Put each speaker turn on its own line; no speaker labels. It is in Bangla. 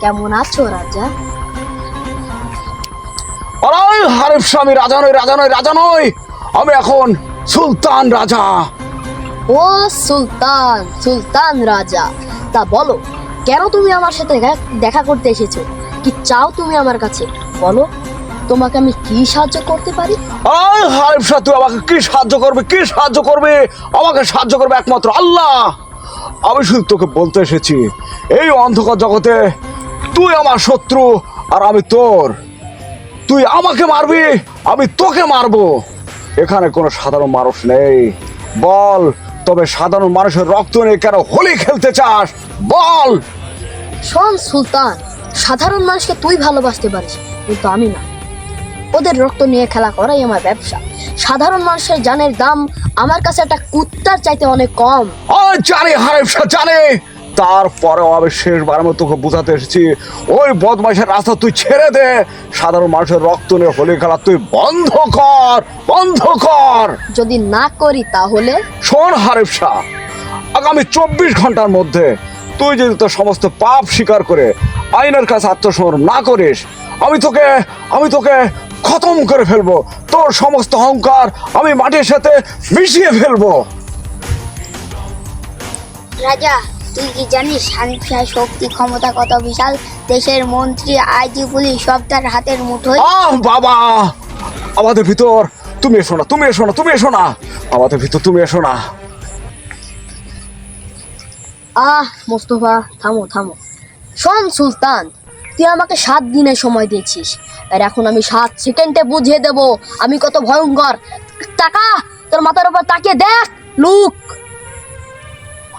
কেমন আছো রাজা?
আরে হারিফ স্বামী রাজা নয় রাজা নয় রাজা নয় আমি এখন সুলতান রাজা।
ও সুলতান সুলতান রাজা। তা বলো কেন তুমি আমার সাথে দেখা- করতে এসেছ? কি চাও তুমি আমার কাছে? বলো তোমাকে আমি কি সাহায্য করতে পারি?
আরে হারিফ শাহ তুই আমাকে কি সাহায্য করবে কি সাহায্য করবে? আমাকে সাহায্য করবে একমাত্র আল্লাহ। আমি শুধু তোকে বলতে এসেছি এই অন্ধকার জগতে তুই আমার শত্রু আর আমি তোর। তুই আমাকে মারবি আমি তোকে মারবো। এখানে কোনো সাধারণ মানুষ নেই। বল তবে সাধারণ মানুষের রক্ত নিয়ে কেন হোলি খেলতে চাস? বল।
শোন সুলতান সাধারণ মানুষকে তুই ভালোবাসতে পারিস কিন্তু আমি না। ওদের রক্ত নিয়ে খেলা করাই আমার ব্যবসা। সাধারণ মানুষের জানের দাম আমার কাছে একটা কুত্তার চাইতে অনেক কম।
আর জানি হারেফ জানে। তারপরেও আমি শেষবার মতো তোকে বোঝাতে এসেছি। ওই বদমাইশের রাস্তা তুই ছেড়ে দে। সাধারণ মানুষের রক্ত নিয়ে হোলি খেলা তুই বন্ধ কর বন্ধ কর।
যদি না করি তাহলে?
শোন হারেফ শাহ আগামী চব্বিশ ঘণ্টার মধ্যে তুই যদি তোর সমস্ত পাপ স্বীকার করে আইনের কাছে আত্মসমর্পণ না করিস আমি তোকে আমি তোকে খতম করে ফেলব। তোর সমস্ত অহংকার আমি মাটির সাথে মিশিয়ে ফেলব।
রাজা তুই কি জানিস হানিফ শাহ শক্তি ক্ষমতা কত বিশাল? দেশের মন্ত্রী আইজি পুলিশ সব তার হাতের মুঠোয়।
আহ বাবা! আমাদের ভিতর তুমি এসো না তুমি এসো না তুমি এসো না! আমাদের ভিতর তুমি এসো না!
আহ মোস্তফা থামো থামো। শোন সুলতান তুই আমাকে সাত দিনের সময় দিয়েছিস। আর এখন আমি সাত সেকেন্ডে বুঝিয়ে দেব আমি কত ভয়ঙ্কর। টাকা তোর মাথার উপর তাকিয়ে দেখ লুক!